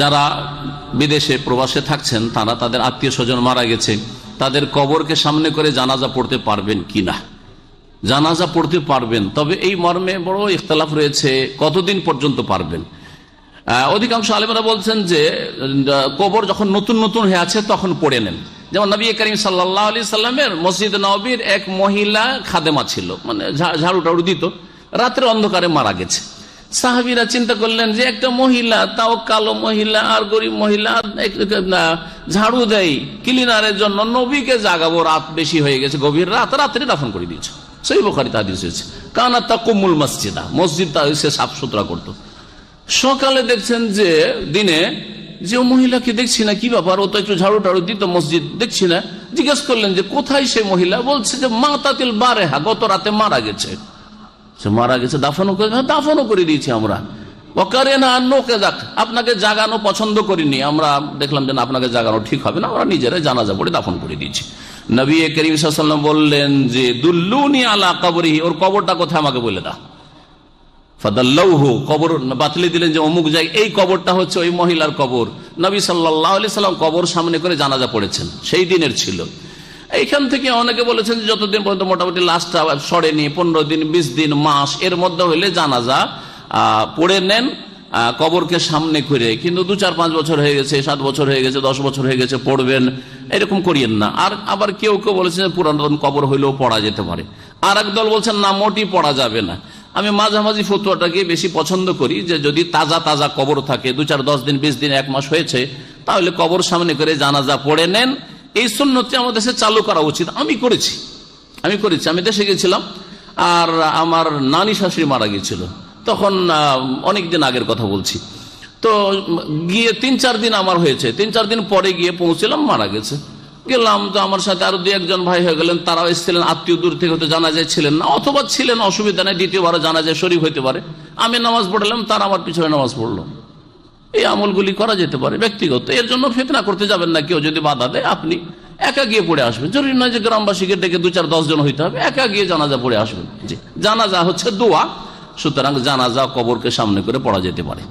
যারা বিদেশে প্রবাসে থাকছেন, তারা তাদের আত্মীয় স্বজন মারা গেছে। তাদের কবরকে সামনে করে জানাজা পড়তে পারবেন কি না? জানাজা পড়তে পারবেন, তবে এই মর্মে বড় ইখতলাফ রয়েছে, কতদিন পর্যন্ত পারবেন? অধিকাংশ আলেমরা বলছেন যে, কবর যখন নতুন নতুন হয়ে আছে, তখন পড়ে নেন। যেমন নবী করিম সাল্লাহ আলি সাল্লামের মসজিদ নবীর এক মহিলা খাদেমা ছিল মানে ঝাড়ু টাড়ু দিত, রাতের অন্ধকারে মারা গেছে। সাহাবিরা চিন্তা করলেন যে একটা মহিলা, তাও কালো মহিলা, আর গরিব মহিলা ঝাড়ু দেয় ক্লিনারের জন্য, নবীকে জাগাবো, রাত বেশি হয়ে গেছে, গভীর রাত, রাত্রে দাফন করে দিয়েছে। সেই বোখারি তাদিস হয়েছে কানা তা কুমুল মসজিদা, মসজিদ তা সে সাফ সুতরা করতো। সকালে দেখছেন যে, দিনে, যে ও মহিলাকে দেখছি না, কি ব্যাপার, ও তো একটু ঝাড়ু টাড়ু দিত মসজিদ, দেখছি না। জিজ্ঞেস করলেন যে, কোথায় সে মহিলা? বলছে যে মা তাতিল বারেহা, গত রাতে মারা গেছে। সে মারা গেছে দাফনও করে হ্যাঁ, দাফনও করে দিয়েছি আমরা। ওকারে না নোকে যাক আপনাকে জাগানো পছন্দ করিনি। আমরা দেখলাম যে আপনাকে জাগানো ঠিক হবে না আমরা নিজেরাই জানাজা পড়ে দাফন করে দিয়েছি। নবী করিম সাল্লাম বললেন যে দুল্লুনি আলা কবরি ওর কবরটা কোথায় আমাকে বলে দা কবর বাতলে দিলেন যে অমুক এই কবরটা হচ্ছে ওই মহিলার কবর। সাল্লাম কবর সামনে করে জানাজা পড়েছেন। সেই দিনের ছিল। এইখান থেকে অনেকে বলেছেন যতদিন পর্যন্ত মোটামুটি লাস্টটা সরেনি, পনেরো দিন, বিশ দিন, মাস, এর মধ্যে হইলে জানাজা পড়ে নেন কবরকে সামনে করে। কিন্তু দু চার পাঁচ বছর হয়ে গেছে, সাত বছর হয়ে গেছে, দশ বছর হয়ে গেছে, পড়বেন, এরকম করিয়েন না। আর আবার কেউ কেউ বলেছেন যে পুরাতন কবর হইলেও পড়া যেতে পারে। আর দল বলছেন, না মোটি পড়া যাবে না। আমি মাঝামাঝি ফতুয়াটাকে বেশি পছন্দ করি যে যদি তাজা তাজা কবর থাকে, দু চার দশ দিন, বিশ দিন, এক মাস হয়েছে, তাহলে কবর সামনে করে জানাজা পড়ে নেন এই সুন্নতি আমাদের দেশে চালু করা উচিত। আমি করেছি। আমি করেছি। আমি দেশে গেছিলাম আর আমার নানি, শাশুড়ি মারা গিয়েছিল। তখন অনেক দিন আগের কথা বলছি। তো গিয়ে তিন, চার দিন আমার হয়েছে। তিন, চার দিন পরে গিয়ে পৌঁছলাম, মারা গেছে। গেলাম তো আমার সাথে আরও দু একজন ভাই হয়ে গেলেন। তারাও এসেছিলেন, আত্মীয় দূর থেকে হয়তো জানা যায় ছিলেন না। অথবা ছিলেন, অসুবিধা নেই দ্বিতীয়বার জানা যায়, শরীফ হইতে পারে। আমি নামাজ পড়লাম, তারা আমার পিছনে নামাজ পড়ল। এই আমলগুলি করা যেতে পারে ব্যক্তিগত। এর জন্য ফেতনা করতে যাবেন না কেউ যদি বাধা দেয়, আপনি একা গিয়ে পড়ে আসবেন। জরুরি নয় যে গ্রামবাসীকে ডেকে দু চার জন হইতে হবে, একা গিয়ে জানাজা পড়ে আসবেন। জানাজা হচ্ছে দোয়া, সুতরাং জানাজা কবরকে সামনে করে পড়া যেতে পারে।